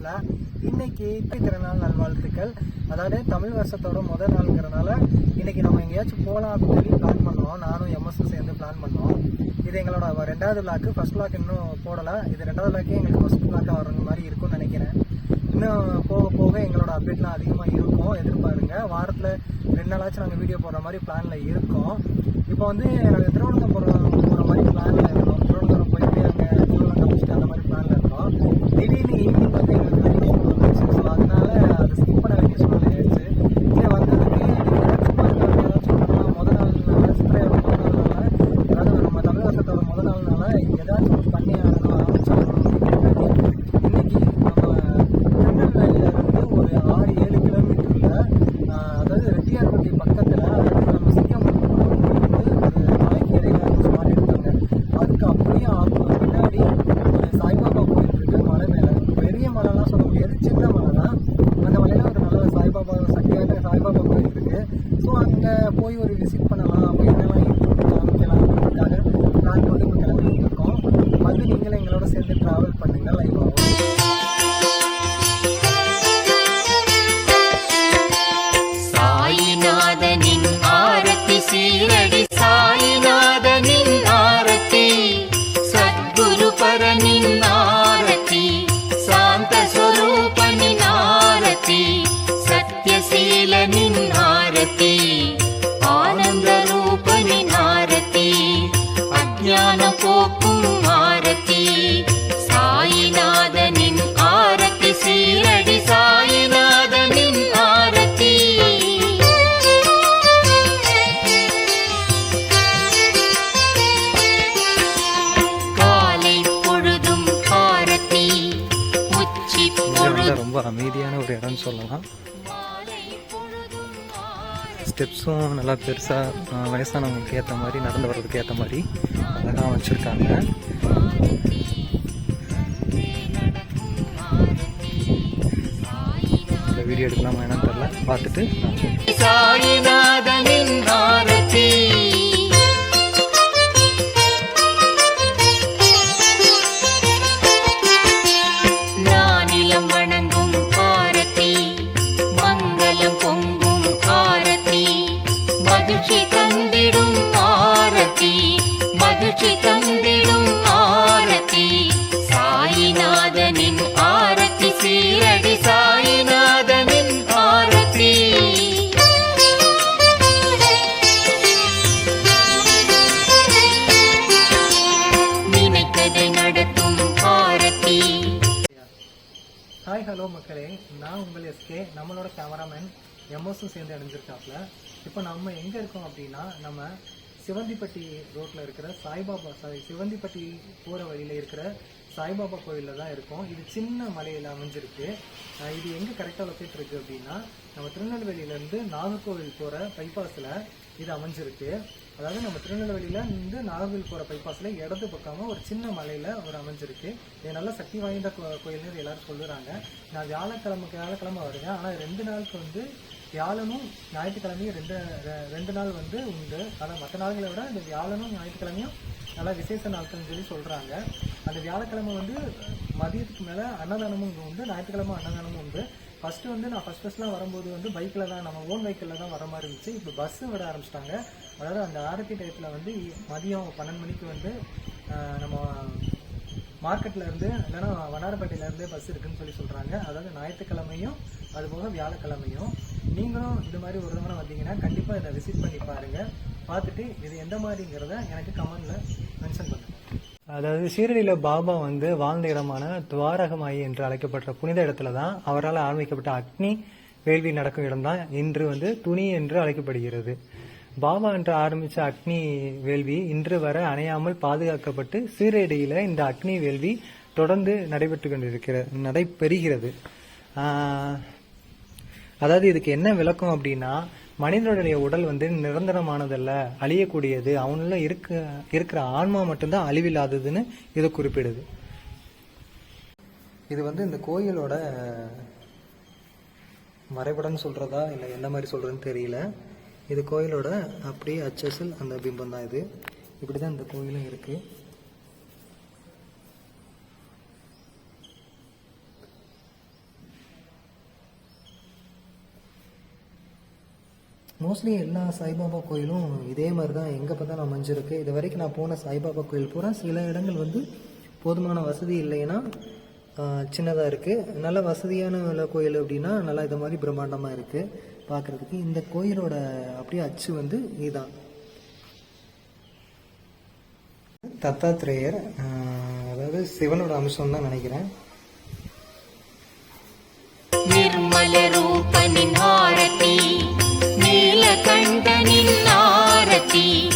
லைஃப்பில் இன்னைக்கு திருநாள் நல்வாழ்த்துக்கள். அதாவது தமிழ் வருஷத்தோட முதல் நாளுங்கிறனால இன்னைக்கு நம்ம எங்கேயாச்சும் போகலாம் அப்படின்னு சொல்லி பிளான் பண்ணோம். நானும் எம்எஸ்எஸ் சேர்ந்து பிளான் பண்ணோம். இது எங்களோட ரெண்டாவது விளாக்கு ஃபர்ஸ்ட் விளாக் இன்னும் போடலை. இது ரெண்டாவது விளாக்கே எங்களுக்கு ஃபர்ஸ்ட் விளாக்காக வர்ற மாதிரி இருக்கும்னு நினைக்கிறேன். இன்னும் போக போக எங்களோட அப்டேட்லாம் அதிகமாக இருக்கும். எதிர்பாருங்க. வாரத்தில் ரெண்டு நாளாச்சும் நாங்கள் வீடியோ போடுற மாதிரி பிளானில் இருக்கோம். இப்போ வந்து நாங்கள் திருவனந்தபுரம் போகிற மாதிரி பிளானில் இருக்கோம் திருவனந்தபுரம் போயிட்டு அங்கே திருவள்ளம் காமிச்சிட்டு அந்த மாதிரி பிளானில் இருக்கோம் திடீர்னு ஈவினிங் வந்து எங்களுக்கு நிறைய ஷூட் வந்துச்சு ஸோ அதனால அதை ஸ்கிப் பண்ண வேண்டிய சூழ்நிலை ஆயிடுச்சு சரி வந்ததுக்கு சும்மா இருக்கிறவங்க ஏதாச்சும் பண்ணலாம் முத நாள் சித்திரையோட முத நாள்னால அதாவது நம்ம தமிழ் வருஷத்தோட முத நாள்னால ஏதாச்சும் ஒரு பண்ணி ஆகணும் ஆரம்பிச்சாகணும் இன்னைக்கு நம்ம திருநெல்வேலியில இருந்து ஒரு ஆறு ஏழு கிலோமீட்டர்ல ஆஹ், அதாவது ரெட்டியார்பட்டி பக்கத்துல அதாவது நம்ம சிங்கம் வந்து ஒரு மலைக்கு இடையில ஒரு ஸ்பாட் எடுத்தாங்க அதுக்கு அப்படியே ஆப்ப- பின்னாடி ஒரு சாய்பாபா கோயில் இருக்கு மலை மேல பெரிய மலைலாம் சொல்ல முடியாது சின்ன மலை தான் அந்த மலையில ஒரு நல்ல சாய்பாபா சக்தியான சாய்பாபா கோயில் இருக்கு ஸோ அங்கே போய் ஒரு விசிட் பண்ணலாம். ரொம்ப அமைதியான ஒரு இடம்னு சொல்லலாம். ஸ்டெப்ஸும் நல்லா பெருசாக வயசானவங்களுக்கு ஏற்ற மாதிரி நடந்து வர்றதுக்கு ஏற்ற மாதிரி அழகாக வச்சுருக்காங்க. வீடியோ எடுக்கலாமா என்னன்னு தெரில பார்த்துட்டு நான் ஹலோ மக்களே நான் உங்கள் எஸ்கே நம்மளோட கேமராமேன் எம்எஸும் சேர்ந்து அடைஞ்சிருக்காப்புல இப்போ நம்ம எங்கே இருக்கோம் அப்படின்னா நம்ம சிவந்திப்பட்டி ரோட்டில் இருக்கிற சாய்பாபா சாரி சிவந்திப்பட்டி போகிற வழியில் இருக்கிற சாய்பாபா கோயிலில் தான் இருக்கோம். இது சின்ன மலையில் அமைஞ்சிருக்கு. இது எங்கே கரெக்டாக லொக்கேட் இருக்குது அப்படின்னா நம்ம திருநெல்வேலியிலேருந்து நாகர்கோவில் போகிற பைபாஸில் இது அமைஞ்சிருக்கு. அதாவது நம்ம திருநெல்வேலியில் இருந்து நாகர்கோவில் போகிற பைபாஸில் இடது பக்கமாக ஒரு சின்ன மலையில் ஒரு அமைஞ்சிருக்கு. இது நல்ல சக்தி வாய்ந்த கோ- கோயில்னு எல்லாரும் சொல்லுறாங்க. நான் வியாழக்கிழமை வியாழக்கிழமை வருவேன். ஆனால் ரெண்டு நாளுக்கு வந்து வியாழனும் ஞாயிற்றுக்கிழமையும் ரெண்டு ரெண்டு நாள் வந்து உண்டு. ஆனால் மற்ற நாள்களை விட இந்த வியாழனும் ஞாயிற்றுக்கிழமையும் நல்லா விசேஷ நாட்கள்னு சொல்லி சொல்கிறாங்க அந்த வியாழக்கிழமை வந்து மதியத்துக்கு மேலே அன்னதானமும் உண்டு. ஞாயிற்றுக்கிழமை அன்னதானமும் உண்டு. ஃபஸ்ட்டு வந்து நான் ஃபர்ஸ்ட் ஃபஸ்ட்லாம் வரும்போது வந்து பைக்கில் தான் நம்ம ஓன் வெஹிக்கிளில் தான் வர மாதிரி இருந்துச்சு. இப்போ பஸ்ஸு விட ஆரம்பிச்சிட்டாங்க. அதாவது அந்த ஆரத்தி டயத்தில் வந்து மதியம் பன்னெண்டு மணிக்கு வந்து நம்ம மார்க்கெட்லேருந்து இல்லைன்னா வண்ணாரப்பேட்டையில பஸ் இருக்குன்னு சொல்லி சொல்கிறாங்க அதாவது ஞாயிற்றுக்கிழமையும் அதுபோக வியாழக்கிழமையும். நீங்களும் இது மாதிரி ஒரு தடவை வந்தீங்கன்னா கண்டிப்பாக இதை விசிட் பண்ணி பாருங்க. பார்த்துட்டு இது எந்த மாதிரிங்கிறத எனக்கு கமெண்டில் மென்ஷன் பண்ணுங்கள் அதாவது சீரடியில் பாபா வந்து வாழ்ந்த இடமான துவாரகமாயி என்று அழைக்கப்பட்ட புனித இடத்துல தான் அவரால் ஆரம்பிக்கப்பட்ட அக்னி வேள்வி நடக்கும் இடம்தான் இன்று வந்து துணி என்று அழைக்கப்படுகிறது. பாபா என்று ஆரம்பித்த அக்னி வேள்வி இன்று வரை அணையாமல் பாதுகாக்கப்பட்டு சீரடியில் இந்த அக்னி வேள்வி தொடர்ந்து நடைபெற்று கொண்டிருக்கிற நடைபெறுகிறது. அதாவது இதுக்கு என்ன விளக்கம் அப்படின்னா மனிதனுடைய உடல் வந்து நிரந்தரமானதல்ல அழியக்கூடியது. அவனுள்ள இருக்க இருக்கிற ஆன்மா மட்டும்தான் அழிவில்லாததுன்னு இதை குறிப்பிடுது. இது வந்து இந்த கோயிலோட வரைபடம்னு சொல்கிறதா இல்லை எந்த மாதிரி சொல்கிறதுன்னு தெரியல. இது கோயிலோட அப்படியே அச்சசல் அந்த பிம்பம் தான் இது. இப்படி தான் இந்த கோயிலும் இருக்குது மோஸ்ட்லி எல்லா சாய்பாபா கோயிலும் இதே மாதிரி தான் எங்கே பார்த்தா நான் அமைஞ்சிருக்கு. இது வரைக்கும் நான் போன சாய்பாபா கோயில் பூரா சில இடங்கள் வந்து போதுமான வசதி இல்லைன்னா சின்னதாக இருக்குது நல்ல வசதியான கோயில் அப்படின்னா நல்லா இது மாதிரி பிரம்மாண்டமாக இருக்குது பார்க்குறதுக்கு இந்த கோயிலோட அப்படியே அச்சு வந்து இதுதான். தத்தாத்ரேயர் அதாவது சிவனோட அம்சம் தான் நினைக்கிறேன். நிர்மல ரூப நின் ஆரதி கண்டனின் ஆரத்தி.